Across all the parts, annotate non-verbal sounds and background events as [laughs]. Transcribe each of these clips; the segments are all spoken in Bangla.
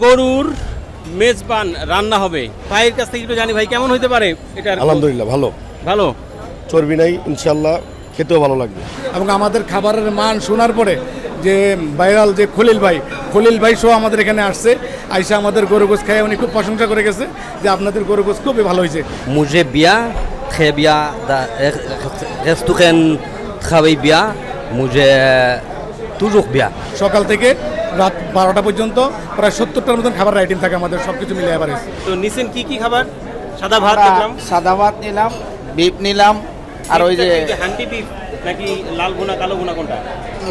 গরুর মেজবান রান্না হবে। ভাইয়ের কাছ থেকে একটু জানি ভাই কেমন হইতে পারে এটা আলহামদুলিল্লাহ ভালো। ভালো? চর্বি নাই ইনশাল্লাহ খেতেও ভালো লাগবে। এবং আমাদের খাবারের মান শোনার পরে যে ভাইরাল যে খলিল ভাই খলিল ভাই সহ আমাদের এখানে আসছে আইসা আমাদের গরু গোস খাই উনি খুব প্রশংসা করে গেছে যে আপনাদের গরু গোস খুবই ভালো হয়েছে। bien, très bien, da- restaurant travaille bien, manger toujours bien. সকাল থেকে রাত বারোটা পর্যন্ত প্রায় সত্তরটার মতন খাবার আইটেম থাকে আমাদের সব কিছু মিলে এভারেজ তো নিছেন কি কি খাবার? সাদা ভাত দেখলাম। সাদা ভাত নিলাম বিপ নিলাম আর ওই যে হান্ডি বিফ নাকি লাল ভুনা কালো ভুনা কোনটা?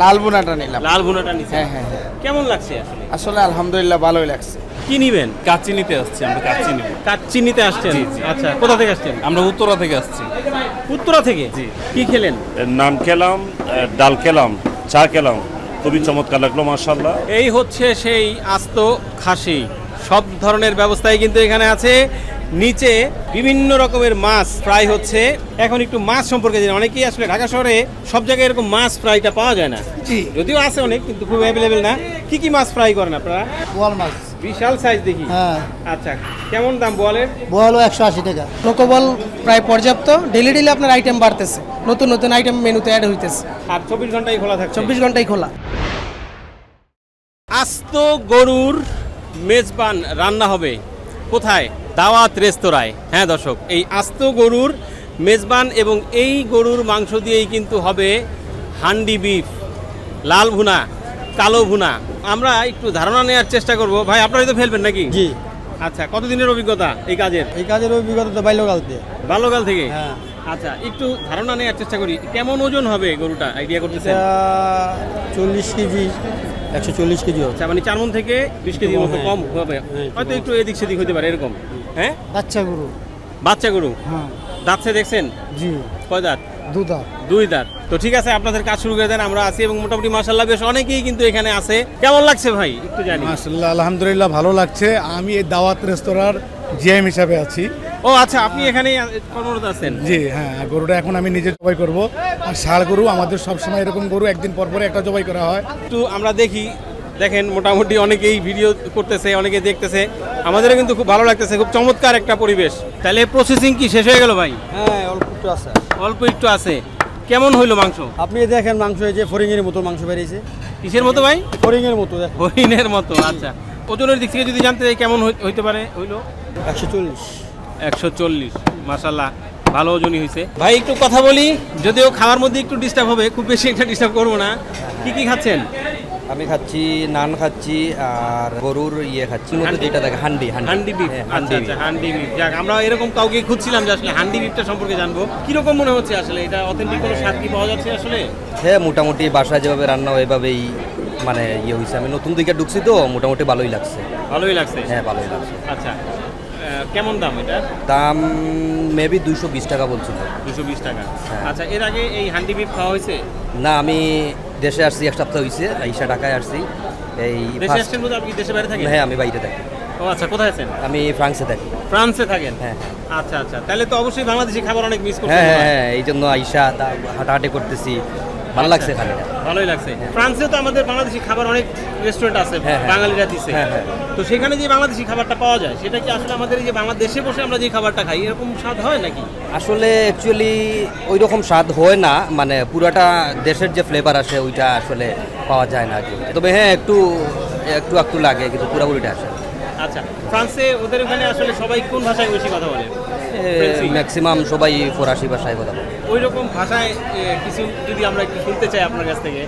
লাল বুনাটা নিলাম। লাল ভুনাটা নিছেন। হ্যাঁ হ্যাঁ হ্যাঁ। কেমন লাগছে আসলে? আসলে আলহামদুলিল্লাহ ভালোই লাগছে। কি নিবেন? কাচ্চি নিতে আসছি আমরা কাচ্চি নিব। কাচ্চি নিতে আসছেন? জি, জি। আচ্ছা কোথা থেকে আসছেন? আমরা উত্তরা থেকে আসছি। উত্তরা থেকে? কি খেলেন? নান খেলাম ডাল খেলাম চা খেলাম। খুবই চমৎকার লাগল মার্শাল্লাহ এই হচ্ছে সেই আস্ত খাসি। সব ধরনের ব্যবস্থাই কিন্তু এখানে আছে। নিচে বিভিন্ন রকমের মাছ ফ্রাই হচ্ছে। এখন একটু মাছ সম্পর্কে জানি অনেকেই আসলে ঢাকা শহরে সব জায়গায় এরকম মাছ ফ্রাইটা পাওয়া যায় না। জি। যদিও আছে অনেক কিন্তু খুব অ্যাভেলেবেল না। কি কি মাছ ফ্রাই করেন আপনারা? বোয়াল মাছ। বিশাল সাইজ দেখি। হ্যাঁ। আচ্ছা কেমন দাম বলের বোয়ালও একশো আশি টাকা। লোকবল প্রায় পর্যাপ্ত। ডেলি ডেলি আপনার আইটেম বাড়তেছে। নতুন নতুন আইটেম মেনুতে অ্যাড হইতেছে। আর চব্বিশ ঘন্টাই খোলা থাকে চব্বিশ ঘন্টাই খোলা। আস্ত গরুর মেজবান রান্না হবে। কোথায়? দাওয়াত রেস্তোরাঁয়। হ্যাঁ দর্শক এই আস্ত গরুর মেজবান এবং এই গরুর মাংস দিয়েই কিন্তু হবে হান্ডি বিফ লাল ভুনা। কালো ভুনা। আমরা একটু ধারণা নেওয়ার চেষ্টা করব। ভাই আপনারাই তো ফেলবেন নাকি? জি। আচ্ছা কতদিনের অভিজ্ঞতা এই কাজের? এই কাজের অভিজ্ঞতা তো বাল্যকাল থেকে। বাল্যকাল থেকে? হ্যাঁ। আচ্ছা একটু ধারণা নেওয়ার চেষ্টা করি। কেমন ওজন হবে গরুটা? আইডিয়া করতেছেন? চল্লিশ কেজি একশো চল্লিশ কেজি হবে। আচ্ছা মানে চার মন থেকে বিশ কেজির মতো হ্যাঁ। কম হবে। হ্যাঁ, হয়তো একটু এদিক সেদিক হতে পারে এরকম। হ্যাঁ? বাচ্চা গরু। বাচ্চা গরু? হ্যাঁ। দাঁতছে দেখছেন? জি। কয় দাঁত? দুধা দুই দাঁত। তো ঠিক আছে আপনাদের কাজ শুরু করে দেন আমরা আছি এবং মোটামুটি মাসাল্লাহ বেশ অনেকেই কিন্তু এখানে আছে। কেমন লাগছে ভাই? একটু জানি। মাসাল্লাহ আলহামদুলিল্লাহ ভালো লাগছে। আমি এই দাওয়াত রেস্তোরাঁর জিএম হিসাবে আছি। ও আচ্ছা আপনি এখানেই কর্মরত আছেন? জি হ্যাঁ গরুটা এখন আমি নিজে জবাই করব। আর ষাড় গরু আমাদের সবসময় এরকম গরু একদিন পর পরে একটা জবাই করা হয়। একটু আমরা দেখি। দেখেন মোটামুটি অনেকেই ভিডিও করতেছে অনেকে দেখতেছে। আমাদেরও কিন্তু খুব ভালো লাগতেছে খুব চমৎকার একটা পরিবেশ। তাহলে প্রসেসিং কি শেষ হয়ে গেল ভাই? হ্যাঁ অল্প একটু আছে। অল্প একটু আছে। কেমন হইল মাংস? আপনি দেখেন মাংস এই যে ফরিঙের মতো মাংস বেরিয়েছে। কিসের মতো ভাই? ফরিঙের মতো হরিণের মতো আচ্ছা। ওজনের দিক থেকে যদি জানতে চাই কেমন হইতে পারে হইল? একশো চল্লিশ। একশো চল্লিশ মাসাল্লাহ ভালো ওজনই হয়েছে ভাই একটু কথা বলি যদিও খাওয়ার মধ্যে একটু ডিস্টার্ব হবে খুব বেশি একটা ডিস্টার্ব করব না। কি কি খাচ্ছেন? আমি খাচ্ছি নান খাচ্ছি আর গরুর ইয়ে খাচ্ছি। মধ্যে যেটা থাকে হান্ডি হান্ডি। বিফ হ্যাঁ, আচ্ছা আচ্ছা হান্ডি বিফ যাক আমরা এরকম কাউকে খুঁজছিলাম যে আসলে হান্ডি বিফটা সম্পর্কে জানব। কীরকম মনে হচ্ছে আসলে? এটা অথেন্টিক কোনো স্বাদ কি পাওয়া যাচ্ছে আসলে? হ্যাঁ মোটামুটি বাসায় যেভাবে রান্না হয় এভাবেই মানে ইয়ে হয়েছে আমি নতুন দিকে ঢুকছি তো মোটামুটি ভালোই লাগছে। ভালোই লাগছে? হ্যাঁ ভালোই লাগছে। আচ্ছা কেমন দাম এটা? দাম মেবি দুশো বিশ টাকা বলছিল। দুশো বিশ টাকা। হ্যাঁ। আচ্ছা এর আগে এই হান্ডি বিফ খাওয়া হয়েছে? না আমি দেশে আসছি এক সপ্তাহ হয়েছে আইসা ঢাকায় আসছি। এই দেশে আসছেন বলতে আপনি দেশে বাইরে থাকেন? হ্যাঁ আমি বাইরে থাকি। ও আচ্ছা কোথায় আছেন? আমি ফ্রান্সে থাকি। ফ্রান্সে থাকেন? হ্যাঁ। আচ্ছা আচ্ছা। তাহলে তো অবশ্যই বাংলাদেশি খাবার অনেক মিস করছেন হ্যাঁ হ্যাঁ হয়। এই জন্য আইসা তা- হাঁটাহাঁটি করতেছি। ভালো লাগছে এখানে? ভালোই লাগছে। ফ্রান্সে তো আমাদের বাংলাদেশি খাবার অনেক রেস্টুরেন্ট আছে হ্যাঁ, হ্যাঁ। বাঙালিরা দিছে। হ্যাঁ। তো সেখানে যে বাংলাদেশি খাবারটা পাওয়া যায় সেটা কি আসলে আমাদের এই যে বাংলাদেশে বসে আমরা যে খাবারটা খাই এরকম স্বাদ হয় নাকি? আসলে অ্যাকচুয়ালি ওই রকম স্বাদ হয় না মানে পুরাটা দেশের যে ফ্লেভার আসে ওইটা আসলে পাওয়া যায় না আর কি। তবে হ্যাঁ একটু একটু একটু লাগে কিন্তু পুরাপুরিটা আসে। আচ্ছা ফ্রান্সে ওদের ওখানে আসলে সবাই কোন ভাষায় বেশি কথা বলে? ম্যাক্সিমাম সবাই ফরাসি ভাষায় কথা বলে। ওই রকম ভাষায় কিছু যদি আমরা একটু শুনতে চাই আপনার কাছ থেকে।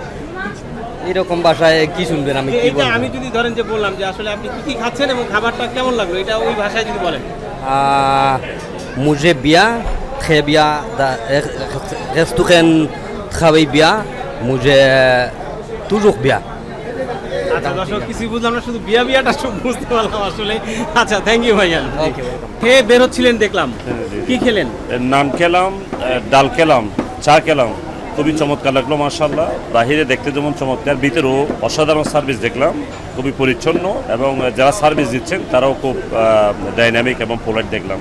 এরকম ভাষায় কি শুনবেন আমি কি বলব? আমি যদি ধরেন যে বললাম যে আসলে আপনি কি কি খাচ্ছেন এবং খাবারটা কেমন লাগল এটা ওই ভাষায় যদি বলেন। bien, très bien, da- restaurant travaille bien, manger toujours bien. আচ্ছা দর্শক কিছু বুঝলাম না শুধু বিয়া বিয়াটা সব বুঝতে পারলাম আসলে। আচ্ছা থ্যাংক ইউ ভাইয়া খেয়ে বের হচ্ছিলেন দেখলাম। কি খেলেন? নান খেলাম ডাল খেলাম চা খেলাম। খুবই চমৎকার লাগল মার্শাল্লাহ বাহিরে দেখতে যেমন চমৎকার ভিতরেও অসাধারণ সার্ভিস দেখলাম খুবই পরিচ্ছন্ন এবং যারা সার্ভিস দিচ্ছেন তারাও খুব ডাইনামিক এবং পোলাইট দেখলাম।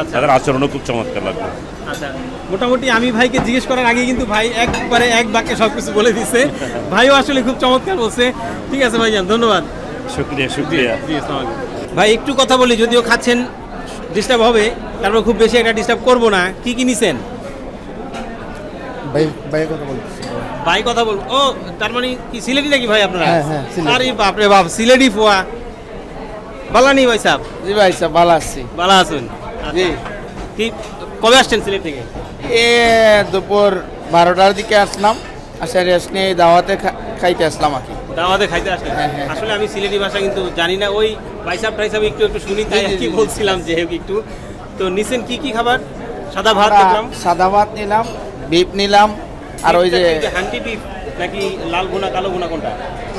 আচ্ছা। তাদের আচরণও খুব চমৎকার লাগল। আচ্ছা মোটামুটি আমি ভাইকে জিজ্ঞেস করার আগে কিন্তু ভাই একবারে এক বাক্যে সব কিছু বলে দিছে। ভাইও আসলে খুব চমৎকার বলছে। ঠিক আছে ভাইজান ধন্যবাদ। শুক্রিয়া শুক্রিয়া। ভাই একটু কথা বলি যদিও খাচ্ছেন ডিস্টার্ব হবে তারপর খুব বেশি একটা ডিস্টার্ব করব না। কি কি নিছেন? ভাই কথা বলছি। ভাই কথা বল ও তার মানে কি সিলেটি নাকি ভাই আপনারা? হ্যাঁ, হ্যাঁ, আরে বাপ রে বাপ সিলেটি ফোয়া। বালানি ভাই সাহেব। জি ভাই সাহেব ভালো আছি। বালা আছেন? জি। কি কবে আসছেন সিলেট থেকে? এ দুপুর বারোটার দিকে আসলাম। রেস্ট নিয়ে দাওয়াতে খাইতে আসলাম আর কি। দাওয়াতে খাইতে আসলেন হ্যাঁ। আসলে আমি সিলেটি ভাষা কিন্তু জানি না। ওই বাইসাব টাইসাব একটু একটু শুনি তাই কি। বলছিলাম যে একটু। তো নিছেন কি কি খাবার? সাদা ভাত সাদা ভাত নিলাম। বিপ নিলাম আর ওই যে হান্ডি বিফ নাকি লাল ভুনা কালো ভুনা কোনটা?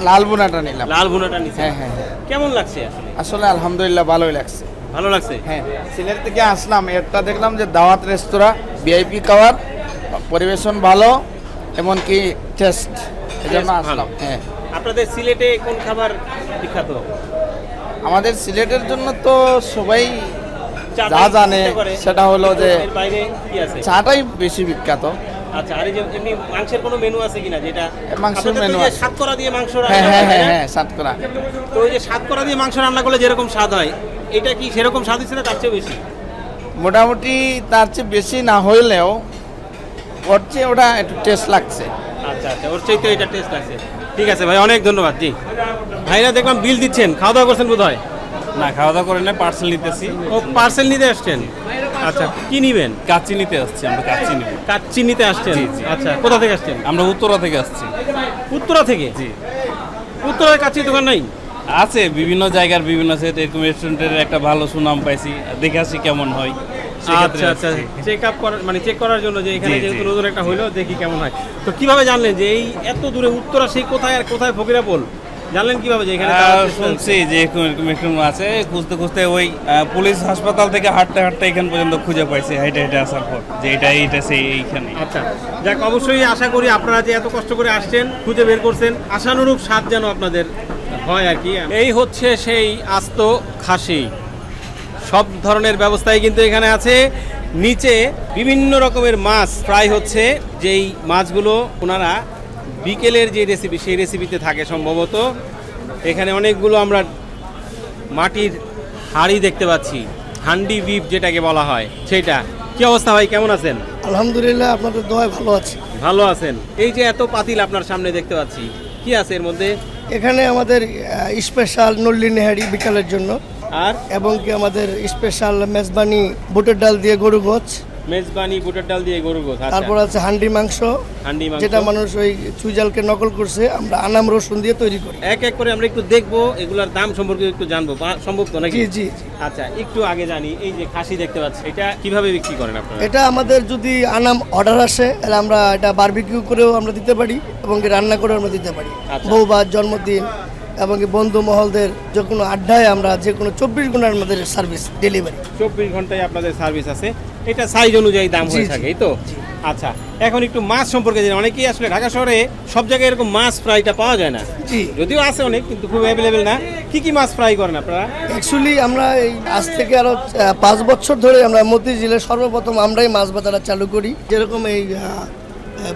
লাল বোনাটা নিলাম। লাল ভুনাটা নিছেন? হ্যাঁ হ্যাঁ হ্যাঁ। কেমন লাগছে আসলে? আসলে আলহামদুলিল্লাহ ভালোই লাগছে। ভালো লাগছে? হ্যাঁ সিলেট থেকে আসলাম একটা দেখলাম যে দাওয়াত রেস্তোরাঁ ভিআইপি খাবার পরিবেশন ভালো এমনকি টেস্ট এই জন্য আসলাম। হ্যাঁ। আপনাদের সিলেটে কোন খাবার বিখ্যাত? আমাদের সিলেটের জন্য তো সবাই যা জানে সেটা হলো যে চাটাই বেশি বিখ্যাত। আচ্ছা আর এই যে এমনি মাংসের কোনো মেনু আছে কিনা যেটা মাংসের তো। সাতকরা দিয়ে মাংস হ্যাঁ রান্না হ্যাঁ হ্যাঁ? হ্যাঁ সাতকরা। তো ওই যে সাতকরা দিয়ে মাংস রান্না করলে যেরকম স্বাদ হয় এটা কি সেরকম স্বাদ হচ্ছে না তার চেয়ে বেশি? মোটামুটি তার চেয়ে বেশি না হইলেও ওর চেয়ে ওটা একটু টেস্ট লাগছে। আচ্ছা আচ্ছা ওর চাইতে এটা টেস্ট লাগছে। ঠিক আছে ভাই অনেক ধন্যবাদ জি। ভাইরা দেখলাম বিল দিচ্ছেন খাওয়া দাওয়া করছেন বোধ হয় না খাওয়া দাওয়া করে না পার্সেল নিতেছি ও পার্সেল নিতে আসছেন? আচ্ছা কি নিবেন? কাচ্চি নিতে আসছি আমরা কাচ্চি নিব। কাচ্চি নিতে আসছেন। আচ্ছা কোথা থেকে আসছেন? আমরা উত্তরা থেকে আসছি। উত্তরা থেকে? জি। উত্তরায় কাচ্চি দোকান নাই? আছে বিভিন্ন জায়গার বিভিন্ন সেট এরকম রেস্টুরেন্টের একটা ভালো সুনাম পাইছি দেখে আসি কেমন হয়। আচ্ছা আচ্ছা চেক আপ করার মানে চেক করার জন্য যে এখানে। যেহেতু নতুন একটা হইল দেখি কেমন হয়। তো কীভাবে জানলেন যে এই এত দূরে উত্তরা সেই কোথায় আর কোথায় ফকিরাপোল? জানলেন কীভাবে যে এখানে রেস্টুরেন্ট? শুনছি যে এরকম এরকম এরকম আছে খুঁজতে খুঁজতে ওই পুলিশ হাসপাতাল থেকে হাঁটতে হাঁটতে এখান পর্যন্ত খুঁজে পাইছি হাইটে হাইটে আসার পর যে এটা এইটা সেই এইখানে। আচ্ছা যাক অবশ্যই আশা করি আপনারা যে এত কষ্ট করে আসছেন খুঁজে বের করছেন আশানুরূপ স্বাদ যেন আপনাদের হয় আর কি। এই হচ্ছে সেই আস্ত খাসি। সব ধরনের ব্যবস্থাই কিন্তু এখানে আছে। নিচে বিভিন্ন রকমের মাছ ফ্রাই হচ্ছে যেই মাছগুলো ওনারা বিকেলের যে রেসিপি সেই রেসিপিতে থাকে সম্ভবত। এখানে অনেকগুলো আমরা মাটির হাঁড়ি দেখতে পাচ্ছি হান্ডি বিফ যেটাকে বলা হয় সেইটা। কি অবস্থা ভাই কেমন আছেন? আলহামদুলিল্লাহ আপনাদের দোয়ায় ভালো আছি। ভালো আছেন। এই যে এত পাতিল আপনার সামনে দেখতে পাচ্ছি কি আছে এর মধ্যে? এখানে আমাদের স্পেশাল নল্লি নেহারি বিকালের জন্য আর? এবং কি আমাদের স্পেশাল মেজবানি বুটের ডাল দিয়ে গরু গোছ। মেজবানি বুটের ডাল দিয়ে গরুর গোছ আচ্ছা। তারপর আছে হান্ডি মাংস হান্ডি মাংস। যেটা মানুষ ওই চুইজালকে নকল করছে আমরা আনাম রসুন দিয়ে তৈরি করি। এক এক করে আমরা একটু দেখব এগুলার দাম সম্পর্কে একটু জানব বা- সম্ভব তো নাকি? জি জি জি। আচ্ছা একটু আগে জানি এই যে খাসি দেখতে পাচ্ছি এটা কীভাবে বিক্রি করেন আপনারা? এটা আমাদের যদি আনাম অর্ডার আসে তাহলে আমরা এটা বারবিকিউ করেও আমরা দিতে পারি এবং কি রান্না করেও আমরা দিতে পারি। আচ্ছা। জন্মদিন এবং কি বন্ধু মহলদের যে কোনো আড্ডায় আমরা যে কোনো চব্বিশ ঘণ্টার আমাদের সার্ভিস ডেলিভারি চব্বিশ ঘন্টায় আপনাদের সার্ভিস আছে। এটা সাইজ অনুযায়ী দাম হয়ে থাকে এই তো? আচ্ছা এখন একটু মাছ সম্পর্কে জানি অনেকেই আসলে ঢাকা শহরে সব জায়গায় এরকম মাছ ফ্রাইটা পাওয়া যায় না। যদিও আছে অনেক কিন্তু খুব অ্যাভেলেবেল না। কি কি মাছ ফ্রাই করেন আপনারা? অ্যাকচুয়ালি আমরা এই আজ থেকে আরও পাঁচ বছর ধরে আমরা মতিঝিলে সর্বপ্রথম আমরাই মাছ বাজারটা চালু করি। যেরকম এই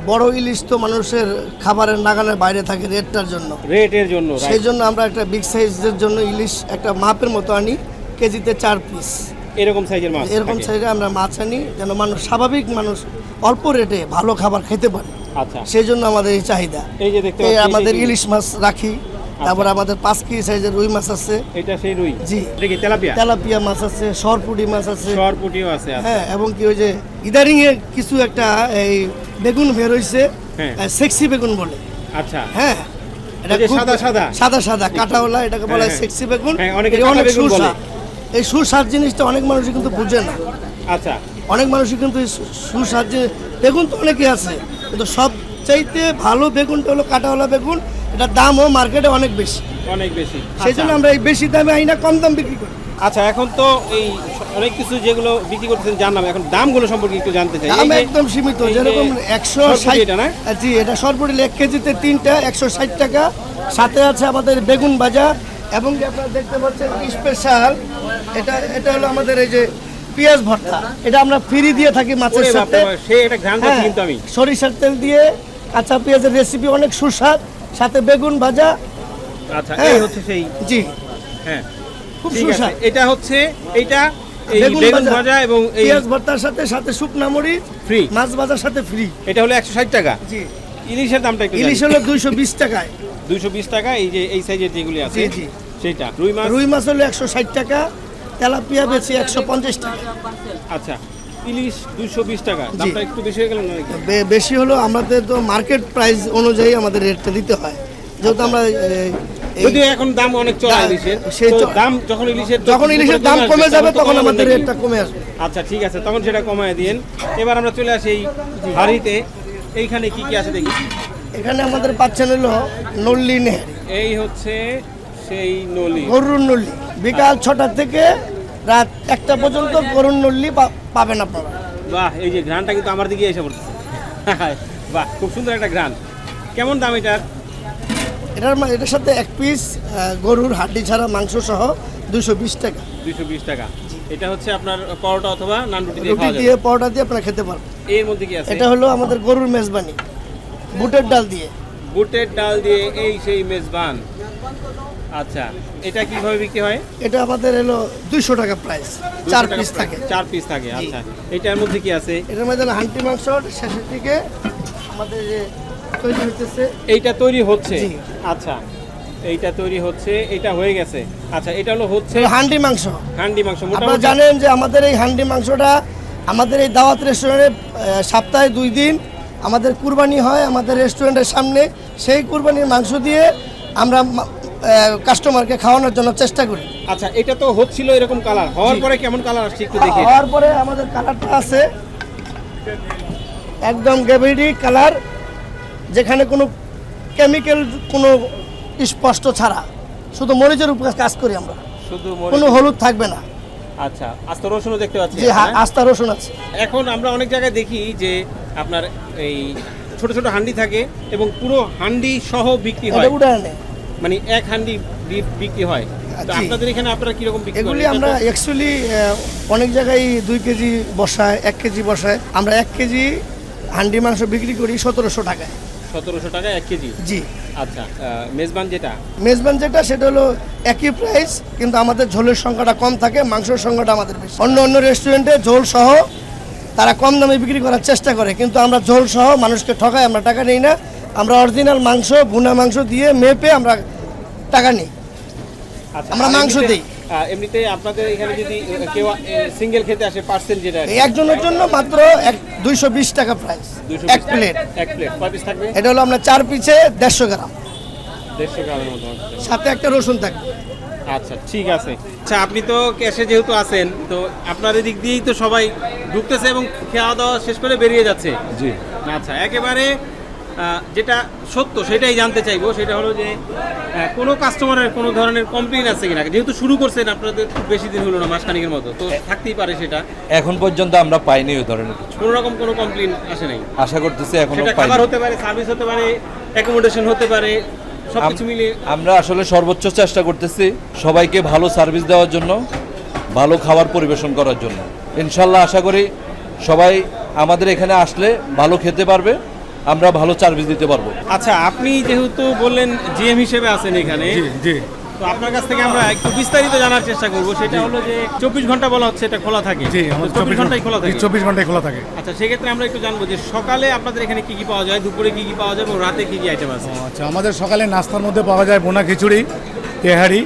বড় ইলিশ তো মানুষের খাবারের নাগালের বাইরে থাকে রেটটার জন্য। রেটের জন্য সেই জন্য আমরা একটা বিগ সাইজের জন্য ইলিশ একটা মাপের মতো আনি কেজিতে চার পিস এরকম সাইজের মাছ এরকম সাইজে আমরা মাছ আনি যেন মানুষ স্বাভাবিক মানুষ অল্প রেটে ভালো খাবার খেতে পারে। আচ্ছা। সেই জন্য আমাদের এই চাহিদা। এই যে দেখতে আমাদের ইলিশ মাছ রাখি তারপর আমাদের পাঁচ কেজি সাইজের রুই মাছ আছে। এটা সেই রুই? জি। এটা কি তেলাপিয়া? তেলাপিয়া মাছ আছে সরপুটি মাছ আছে। সরপুটিও আছে আচ্ছা। হ্যাঁ এবং কি ওই যে ইদারিং এ কিছু একটা এই বেগুন বের হইছে হ্যাঁ। সেক্সি বেগুন বলে। আচ্ছা। হ্যাঁ খুব- সাদা সাদা? সাদা সাদা কাটাওয়ালা এটাকে বলা হয় হ্যাঁ, সেক্সি বেগুন। হ্যাঁ, অনেকে অনেক বেগুন বলে। সুস্বাদ এই সুস্বাদ জিনিসটা অনেক মানুষই কিন্তু বুঝে না। আচ্ছা। অনেক মানুষই কিন্তু এই সুস্বাদ যে বেগুন তো অনেকই আছে কিন্তু সব চাইতে ভালো বেগুনটা হলো কাটাওয়ালা বেগুন এটার দামও মার্কেটে অনেক বেশি। অনেক বেশি। সেই জন্য আচ্ছা। আমরা এই বেশি দামে আই না কম দাম বিক্রি করি। আচ্ছা এখন তো এই অনেক কিছু যেগুলো বিক্রি করতেছেন জানলাম। এখন দামগুলো সম্পর্কে একটু জানতে চাই। দাম একদম সীমিত যেরকম একশো ষাট না? জি এটা সরপুরি এক কেজিতে তিনটা একশো ষাট টাকা। সাথে আছে আমাদের বেগুন ভাজা এবং যে আপনারা দেখতে পাচ্ছেন স্পেশাল এটা এটা হলো আমাদের এই যে পেঁয়াজ ভর্তা। এটা আমরা ফ্রি দিয়ে থাকি মাছের সাথে। এটা হ্যাঁ, সরিষার তেল দিয়ে কাঁচা পেঁয়াজের রেসিপি অনেক সুস্বাদ সাথে বেগুন ভাজা। আচ্ছা হ্যাঁ। এই হচ্ছে সেই জি। হ্যাঁ খুব সুস্বাদ। এটা হচ্ছে এইটা বেগুন ভাজা। এবং পেঁয়াজ ভর্তার সাথে সাথে শুকনা মরিচ ফ্রি মাছ ভাজার সাথে ফ্রি এটা হলো একশো ষাট টাকা। জি। ইলিশের দামটা ইলিশ হলো দুইশো বিশ টাকায়। দুইশো বিশ টাকা এই যে এই সাইজের যেগুলি আছে জি, জি। সেইটা। রুই মাছ? রুই মাছ হলো একশো ষাট টাকা তেলাপিয়া বেশি একশো পঞ্চাশ টাকা। আচ্ছা ইলিশ দুইশো বিশ টাকা দামটা একটু বেশি হয়ে গেল না নাকি? বেশি হলো আমাদের তো মার্কেট প্রাইস অনুযায়ী আমাদের রেটটা দিতে হয়। যেহেতু আমরা যদিও এখন দাম অনেক চড়া ইলিশের সেই তো দাম যখন ইলিশের যখন ইলিশের দাম কমে যাবে তখন আমাদের রেটটা কমে আসবে। আচ্ছা ঠিক আছে তখন সেটা কমায় দিন এবার আমরা চলে আসি এই হাড়িতে। এইখানে কি কি আছে দেখি? এখানে আমাদের পাচ্ছেন হলো নল্লি নেহারি। এই হচ্ছে সেই নলি। গরুর নল্লি। বিকাল ছটা থেকে রাত একটা পর্যন্ত গরুর নল্লি পাবেন আপনারা। বাহ এই যে ঘ্রানটা কিন্তু আমার দিকে এসে পড়ছে। [laughs] বাহ খুব সুন্দর একটা ঘ্রান কেমন দাম এটার? এটার এটার সাথে এক পিস গরুর হাড্ডি ছাড়া মাংস সহ দুশো বিশ টাকা। দুইশো বিশ টাকা। এটা হচ্ছে আপনার পরোটা অথবা নান রুটি দিয়ে রুটি দিয়ে পরোটা দিয়ে আপনারা খেতে পারবেন। এর মধ্যে কি আছে? এটা হলো আমাদের গরুর মেজবানি। বুটের ডাল দিয়ে। বুটের ডাল দিয়ে এই সেই মেজবান। আচ্ছা এটা কীভাবে বিক্রি হয়? এটা আমাদের হলো দুইশো টাকা প্রাইস চার পিস থাকে। চার পিস থাকে আচ্ছা। এটার মধ্যে কি আছে? এটার মধ্যে হান্টি মাংস শেষের দিকে আমাদের যে তৈরি হইতেছে। এইটা তৈরি হচ্ছে? আচ্ছা এইটা তৈরি হচ্ছে এটা হয়ে গেছে। আচ্ছা এটা হলো হচ্ছে হান্ডি মাংস। হান্ডি মাংস আপনারা জানেন যে আমাদের এই হান্ডি মাংসটা আমাদের এই দাওয়াত রেস্টুরেন্টে সপ্তাহে দুই দিন আমাদের কুরবানি হয় আমাদের রেস্টুরেন্টের সামনে সেই কুরবানির মাংস দিয়ে আমরা কাস্টমারকে খাওয়ানোর জন্য চেষ্টা করি। আচ্ছা এটা তো হচ্ছিল এরকম কালার হওয়ার পরে কেমন কালার আসছে একটু দেখি হওয়ার পরে আমাদের কালারটা আছে একদম গ্যাভিডি কালার যেখানে কোনো কেমিক্যাল কোনো স্পষ্ট ছাড়া। শুধু মরিচের উপর কাজ করি আমরা। শুধু কোনো হলুদ থাকবে না। আচ্ছা আস্ত রসুনও দেখতে পাচ্ছি যে হা- এখানে। আস্থা রসুন আছে। এখন আমরা অনেক জায়গায় দেখি যে আপনার এই ছোট ছোট হান্ডি থাকে এবং পুরো হান্ডি সহ বিক্রি হয়। মানে এক হান্ডি বিক্রি হয়। আপনাদের এখানে আপনারা কীরকম বিক্রি এগুলি আমরা অ্যাকচুয়ালি অনেক জায়গায় দুই কেজি বসায় এক কেজি বসায়। আমরা এক কেজি হান্ডি মাংস বিক্রি করি সতেরোশো টাকায়। সতেরোশো টাকা এক কেজি। জি। আচ্ছা মেজবান যেটা? মেজবান যেটা সেটা হলো একই প্রাইস কিন্তু আমাদের ঝোলের সংখ্যাটা কম থাকে মাংসের সংখ্যাটা আমাদের বেশি। অন্য অন্য রেস্টুরেন্টে ঝোল সহ তারা কম দামে বিক্রি করার চেষ্টা করে কিন্তু আমরা ঝোল সহ মানুষকে ঠকাই আমরা টাকা নিই না। আমরা অরিজিনাল মাংস ভুনা মাংস দিয়ে মেপে আমরা টাকা নিই। আচ্ছা আমরা মাংস দিই। এমনিতে আপনাদের এখানে যদি কেউ সিঙ্গেল খেতে আসে পার্সেল যেটা একজনের জন্য মাত্র এক দুইশো বিশ টাকা প্রাইস 220 এক প্লেট এক প্লেট কয় পিস থাকবে? এটা হলো আপনার চার পিছে দেড়শো গ্রাম। দেড়শো গ্রামের মতো সাথে একটা রসুন থাকবে। আচ্ছা ঠিক আছে। আচ্ছা আপনি তো ক্যাশে যেহেতু আছেন তো আপনার এদিক দিয়েই তো সবাই ঢুকতেছে এবং খাওয়া দাওয়া শেষ করে বেরিয়ে যাচ্ছে। জি। আচ্ছা একেবারে যেটা সত্য সেটাই জানতে চাইব। সেটা হলো যে কোনো কাস্টমারের কোনো ধরনের কমপ্লেন আছে কিনা? যেহেতু শুরু করছেন আপনাদের খুব বেশি দিন হলো না মাসখানিকের মতো। তো থাকতেই পারে সেটা। এখন পর্যন্ত আমরা পাইনি ওই ধরনের কিছু। কোনো রকম কোনো কমপ্লেন আসে নাই। আশা করতেছি এখন খাবার হতে পারে সার্ভিস হতে পারে অ্যাকোমোডেশন হতে পারে সব কিছু আম- মিলিয়ে। আমরা আসলে সর্বোচ্চ চেষ্টা করতেছি সবাইকে ভালো সার্ভিস দেওয়ার জন্য ভালো খাবার পরিবেশন করার জন্য। ইনশাল্লাহ আশা করি সবাই আমাদের এখানে আসলে ভালো খেতে পারবে। আমরা ভালো সার্ভিস দিতে পারব। আচ্ছা আপনি যেহেতু বললেন জিএম হিসেবে আছেন এখানে জি তো আপনার কাছ থেকে আমরা একটু বিস্তারিত জানার চেষ্টা করব। সেটা হলো যে চব্বিশ ঘণ্টা বলা হচ্ছে এটা খোলা থাকে। জি আমাদের চব্বিশ ঘন্টাই খোলা থাকে। চব্বিশ ঘন্টায় খোলা থাকে। আচ্ছা সেক্ষেত্রে আমরা একটু জানব যে সকালে আপনাদের এখানে কি কি পাওয়া যায় দুপুরে কি কি পাওয়া যায় এবং রাতে কি কি আইটেম আছে? আচ্ছা আমাদের সকালে নাস্তার মধ্যে পাওয়া যায় বোনা খিচুড়ি তেহারি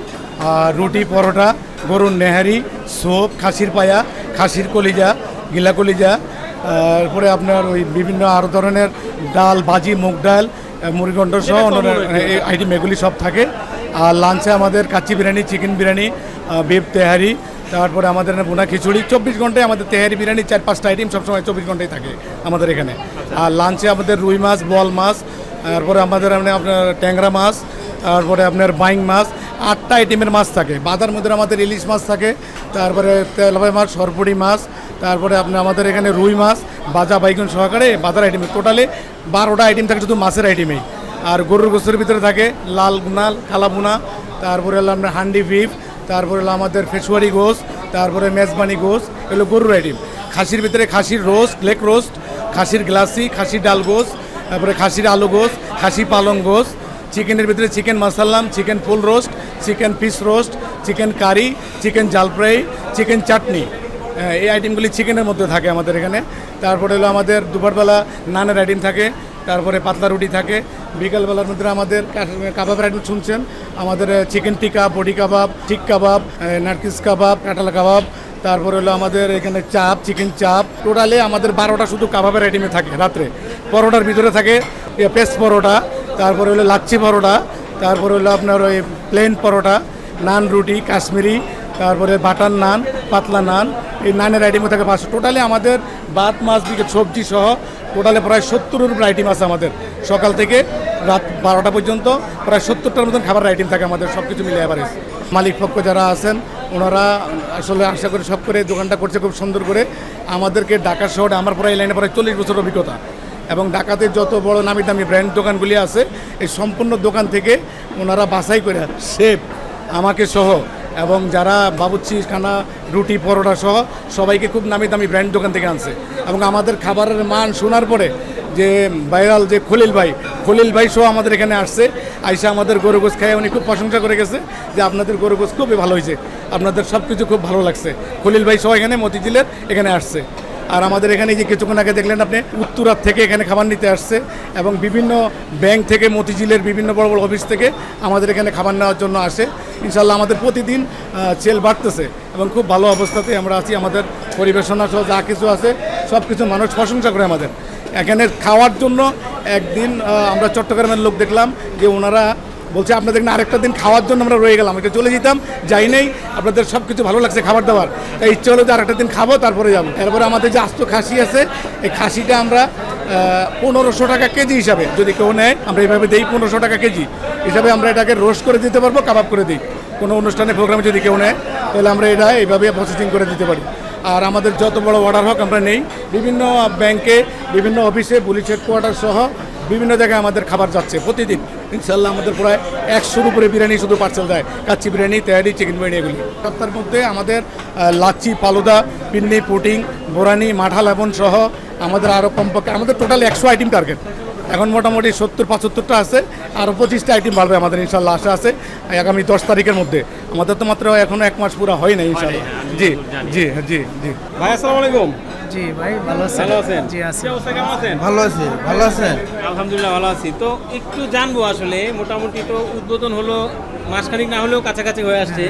আর রুটি পরোটা গরুর নেহারি সোপ খাসির পায়া খাসির কলিজা গিলা কলিজা তারপরে আপনার ওই বিভিন্ন আরও ধরনের ডাল ভাজি মুগ ডাল মুড়িঘণ্ট সহ অন্য। আইটেম এগুলি সব থাকে। আর লাঞ্চে আমাদের কাচ্চি বিরিয়ানি চিকেন বিরিয়ানি বিফ তেহারি তারপরে আমাদের এখানে বোনা খিচুড়ি। চব্বিশ ঘন্টায় আমাদের তেহারি বিরিয়ানি চার পাঁচটা আইটেম সবসময় চব্বিশ ঘন্টায় থাকে আমাদের এখানে। আর লাঞ্চে আমাদের রুই মাছ বল মাছ তারপরে আমাদের এখানে আপনার ট্যাংরা মাছ তারপরে আপনার বাইং মাছ আটটা আইটেমের মাছ থাকে। বাদার মধ্যে আমাদের ইলিশ মাছ থাকে, তারপরে তেলাবাই মাছ সরপুরি মাছ, তারপরে আপনার আমাদের এখানে রুই মাছ, বাজা, বাইগুন সহকারে বাজার আইটেম টোটালে বারোটা আইটেম থাকে শুধু মাছের আইটেমেই আর গরুর গোস্তের ভিতরে থাকে লাল গুনাল, কালা বুনা তারপরে হলো আপনার হান্ডি বিফ, তারপরে হলো আমাদের ফেসুয়ারি গোস তারপরে মেজবানি গোস এগুলো গরুর আইটেম খাসির ভিতরে খাসির রোস্ট, লেক রোস্ট, খাসির গ্লাসি, খাসির ডাল গোস তারপরে খাসির আলু গোস খাসি পালং গোস চিকেনের ভিতরে chicken musallam, chicken full roast, chicken piece roast, chicken curry, chicken জাল ফ্রাই চিকেন চাটনি। এই আইটেমগুলি চিকেনের মধ্যে থাকে আমাদের এখানে। তারপরে হলো আমাদের দুপুরবেলা নানের আইটেম থাকে, তারপরে পাতলা রুটি থাকে, বিকালবেলার মধ্যে আমাদের কাবাবের আইটেম শুনছেন? আমাদের চিকেন টিকা, বডি কাবাব, ঠিক কাবাব নারকিস কাবাব, কাঁঠাল কাবাব, তারপরে হলো আমাদের এখানে চাপ, চিকেন চাপ। টোটালে আমাদের বারোটা শুধু কাবাবের আইটেমে থাকে রাত্রে। পরোটার ভিতরে থাকে পেস্ট পরোটা তারপরে হলো লাচ্ছি পরোটা, তারপরে হলো আপনার ওই প্লেন পরোটা, নান, রুটি, কাশ্মীরি, তারপরে বাটার নান, পাতলা নান, এই নানের আইটেমে থাকে পাঁচশো। টোটালি আমাদের ভাত, মাছ দিকে সবজি সহ টোটালে প্রায় সত্তরের উপর আইটেম আছে আমাদের। সকাল থেকে রাত বারোটা পর্যন্ত প্রায় সত্তরটার মতন খাবার আইটেম থাকে আমাদের সব কিছু মিলে এবারে মালিক পক্ষ যারা আছেন, ওনারা আসলে আশা করি সব করে দোকানটা করছে খুব সুন্দর করে। আমাদেরকে ঢাকা শহরে, আমার প্রায় লাইনে প্রায় চল্লিশ বছর অভিজ্ঞতা। এবং ঢাকাতে যত বড় নামি দামি ব্র্যান্ড দোকানগুলি আছে, এই সম্পূর্ণ দোকান থেকে ওনারা বাছাই করে শেপ আমাকে সহ, এবং যারা বাবুচ্চি খানা, রুটি, পরোটা সহ সবাইকে খুব নামি দামি ব্র্যান্ড দোকান থেকে আনছে। এবং আমাদের খাবারের মান শোনার পরে যে ভাইরাল যে খলিল ভাই খলিল ভাই সহ আমাদের এখানে আসছে। আইসা আমাদের গরু গোস খায় উনি খুব প্রশংসা করে গেছে যে আপনাদের গরু গোস খুবই ভালো হয়েছে। আপনাদের সব কিছু খুব ভালো লাগছে। খলিল ভাই সহ এখানে মতিঝিলের এখানে আসছে। আর আমাদের এখানে যে কিছুক্ষণ আগে দেখলেন আপনি উত্তরার থেকে এখানে খাবার নিতে আসছে এবং বিভিন্ন ব্যাংক থেকে, মতিঝিলের বিভিন্ন বড় বড় অফিস থেকে আমাদের এখানে খাবার নেওয়ার জন্য আসে। ইনশাল্লাহ আমাদের প্রতিদিন সেল বাড়তেছে এবং খুব ভালো অবস্থাতে আমরা আছি। আমাদের পরিবেশনা সহ যা কিছু আছে সব কিছু মানুষ প্রশংসা করে আমাদের। এখানে খাওয়ার জন্য একদিন আমরা চট্টগ্রামের লোক দেখলাম যে ওনারা বলছে, আপনাদের না আরেকটা দিন খাওয়ার জন্য আমরা রয়ে গেলাম। এটা চলে যেতাম, যাই নেই, আপনাদের সব কিছু ভালো লাগছে, খাবার দাবার। তাই ইচ্ছে হলো যে আরেকটা দিন খাব, তারপরে যাব। এরপরে আমাদের যে আস্ত খাসি আছে, এই খাসিটা আমরা পনেরোশো টাকা কেজি হিসাবে, যদি কেউ নেয়, আমরা এইভাবে দিই পনেরোশো টাকা কেজি হিসাবে আমরা এটাকে রোস্ট করে দিতে পারব, কাবাব করে দিই। কোনো অনুষ্ঠানে, প্রোগ্রামে যদি কেউ নেয়, তাহলে আমরা এটা এইভাবে প্রসেসিং করে দিতে পারি। আর আমাদের যত বড় অর্ডার হোক, আমরা নেই। বিভিন্ন ব্যাংকে বিভিন্ন অফিসে পুলিশ হেডকোয়ার্টার সহ বিভিন্ন জায়গায় আমাদের খাবার যাচ্ছে প্রতিদিন। ইনশাল্লাহ আমাদের প্রায় একশোর উপরে বিরিয়ানি শুধু পার্সেল দেয়। কাচ্চি বিরিয়ানি তেহারি চিকেন বিরিয়ানি এগুলি। সপ্তাহের মধ্যে আমাদের লাচ্ছি ফালুদা পিন্নি পুটিং বোরানি মাঠা লেবন সহ আমাদের আরও কমপক্ষে আমাদের টোটাল একশো আইটেম টার্গেট এখন মোটামুটি সত্তর পঁচাত্তরটা আছে আরও পঁচিশটা আইটেম বাড়বে আমাদের ইনশাল্লাহ আশা আছে আগামী দশ তারিখের মধ্যে। আমাদের তো মাত্র এখনও এক মাস পুরো হয় না ইনশাল্লাহ। জি জি জি জি। ভাই আসসালামু আলাইকুম। জি ভাই ভালো আছেন? ভালো আছেন? জি আছি। অবস্থা? কেমন আছেন? ভালো আছে ভালো আছেন? আলহামদুলিল্লাহ ভালো আছি। তো একটু জানব আসলে মোটামুটি তো উদ্বোধন হলো মাসখানিক না হলেও কাছাকাছি হয়ে আসছে।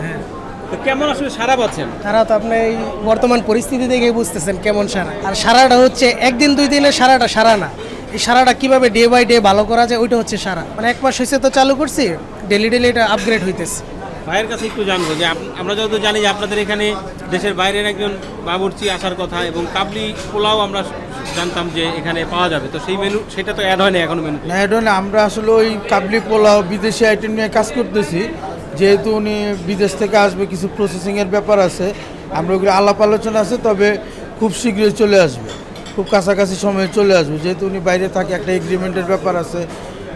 তো কেমন আসলে সারা পাচ্ছেন? সারা তো আপনি এই বর্তমান পরিস্থিতি দেখে বুঝতেছেন কেমন সারা। আর সারাটা হচ্ছে একদিন দুই দিনে সারাটা সারা না। এই সারাটা কীভাবে ডে বাই ডে ভালো করা যায় ওইটা হচ্ছে সারা। মানে এক মাস হয়েছে তো চালু করছি ডেলি ডেলি এটা আপগ্রেড হইতেছে। ভাইয়ের কাছে একটু জানব যে আমরা যত জানি যে আপনাদের এখানে দেশের বাইরের একজন বাবুর্চি আসার কথা এবং কাবলি পোলাও আমরা জানতাম যে এখানে পাওয়া যাবে। তো সেই মেনু সেটা তো অ্যাড হয়নি এখনও মেনু না এটা না আমরা আসলে ওই কাবলি পোলাও বিদেশি আইটেম নিয়ে কাজ করতেছি। যেহেতু উনি বিদেশ থেকে আসবে, কিছু প্রসেসিংয়ের ব্যাপার আছে, আমরা ওগুলো আলাপ আলোচনা আছে, তবে খুব শীঘ্রই চলে আসবে। খুব কাছাকাছি সময়ে চলে আসবে। যেহেতু উনি বাইরে থাকে, একটা এগ্রিমেন্টের ব্যাপার আছে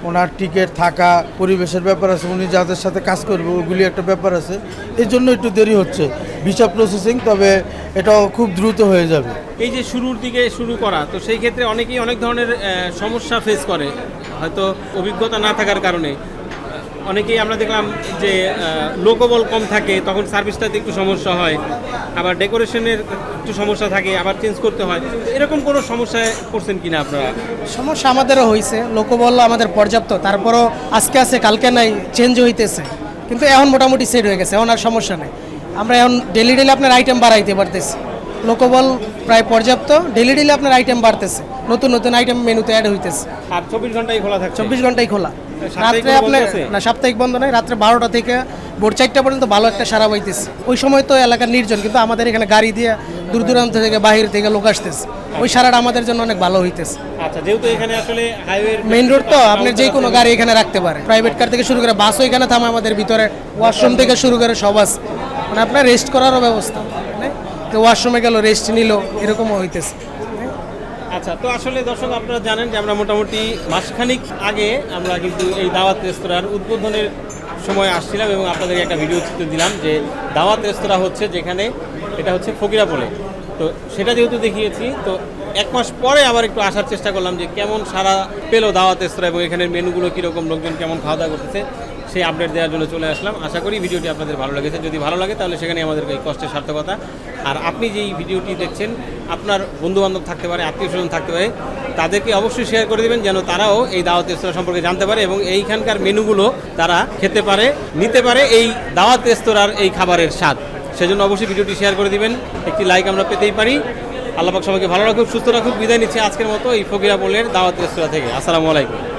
ওনার টিকিট থাকা, পরিবেশের ব্যাপার আছে, উনি যাদের সাথে কাজ করবে, ওগুলি একটা ব্যাপার আছে। এই জন্য একটু দেরি হচ্ছে। ভিসা প্রসেসিং তবে এটাও খুব দ্রুত হয়ে যাবে। এই যে শুরুর দিকে শুরু করা, তো সেই ক্ষেত্রে অনেকেই অনেক ধরনের সমস্যা ফেস করে, হয়তো অভিজ্ঞতা না থাকার কারণে। অনেকেই আমরা দেখলাম যে লোকবল কম থাকে তখন সার্ভিসটাতে একটু সমস্যা হয় আবার ডেকোরেশনের একটু সমস্যা থাকে আবার চেঞ্জ করতে হয়। এরকম কোনো সমস্যায় পড়ছেন কিনা আপনারা? সমস্যা আমাদেরও হয়েছে লোকবল আমাদের পর্যাপ্ত তারপরও আজকে আছে কালকে নাই চেঞ্জ হইতেছে। কিন্তু এখন মোটামুটি সেট হয়ে গেছে এখন আর সমস্যা নেই। আমরা এখন ডেলি ডেলি আপনার আইটেম বাড়াইতে পারতেছি। লোকবল প্রায় পর্যাপ্ত ডেলি ডেলি আপনার আইটেম বাড়তেছে। নতুন নতুন আইটেম মেনুতে অ্যাড হইতেছে। আর চব্বিশ ঘন্টাই খোলা থাকে চব্বিশ ঘন্টাই খোলা। রাত্রে আপনার না সাপ্তাহিক বন্ধ নয় রাত্রে বারোটা থেকে ভোর চারটা পর্যন্ত ভালো একটা সারা পাইতেছে ওই সময় তো এলাকার নির্জন কিন্তু আমাদের এখানে গাড়ি দিয়ে দূর দূরান্ত থেকে বাহির থেকে লোক আসতেছে। ওই সারাটা আমাদের জন্য অনেক ভালো হইতেছে। আচ্ছা যেহেতু এখানে আসলে হাইওয়ে মেইন রোড তো আপনি যে কোনো গাড়ি এখানে রাখতে পারে প্রাইভেট কার থেকে শুরু করে বাসও এখানে থামে আমাদের ভিতরে ওয়াশরুম থেকে শুরু করে সব আছে। মানে আপনার রেস্ট করারও ব্যবস্থা। মানে তো ওয়াশরুমে গেল রেস্ট নিল এরকমও হইতেছে। আচ্ছা তো আসলে দর্শক আপনারা জানেন যে আমরা মোটামুটি মাসখানিক আগে আমরা কিন্তু এই দাওয়াত রেস্তোরাঁর উদ্বোধনের সময় আসছিলাম এবং আপনাদের একটা ভিডিও চিত্র দিলাম যে দাওয়াত রেস্তোরাঁ হচ্ছে যেখানে এটা হচ্ছে ফকিরাপোলে। তো সেটা যেহেতু দেখিয়েছি, তো এক মাস পরে আবার একটু আসার চেষ্টা করলাম যে কেমন সারা পেল দাওয়াত রেস্তোরাঁ এবং এখানের মেনুগুলো কীরকম, লোকজন কেমন খাওয়া দাওয়া করতেছে। সেই আপডেট দেওয়ার জন্য চলে আসলাম। আশা করি ভিডিওটি আপনাদের ভালো লেগেছে। যদি ভালো লাগে, তাহলে সেখানে আমাদের এই কষ্টের সার্থকতা। আর আপনি যেই ভিডিওটি দেখছেন, আপনার বন্ধুবান্ধব থাকতে পারে আত্মীয় স্বজন থাকতে পারে, তাদেরকে অবশ্যই শেয়ার করে দেবেন, যেন তারাও এই দাওয়াত রেস্তোরাঁ সম্পর্কে জানতে পারে এবং এইখানকার মেনুগুলো তারা খেতে পারে, নিতে পারে এই দাওয়াত রেস্তোরাঁর এই খাবারের স্বাদ। সেজন্য অবশ্যই ভিডিওটি শেয়ার করে দিবেন। একটি লাইক আমরা পেতেই পারি। আল্লাহ সবাইকে ভালো রাখুক, সুস্থ রাখুক। বিদায় নিচ্ছে আজকের মতো এই ফকিরা বলের দাওয়াত রেস্তোরাঁ থেকে। আসসালামু আলাইকুম।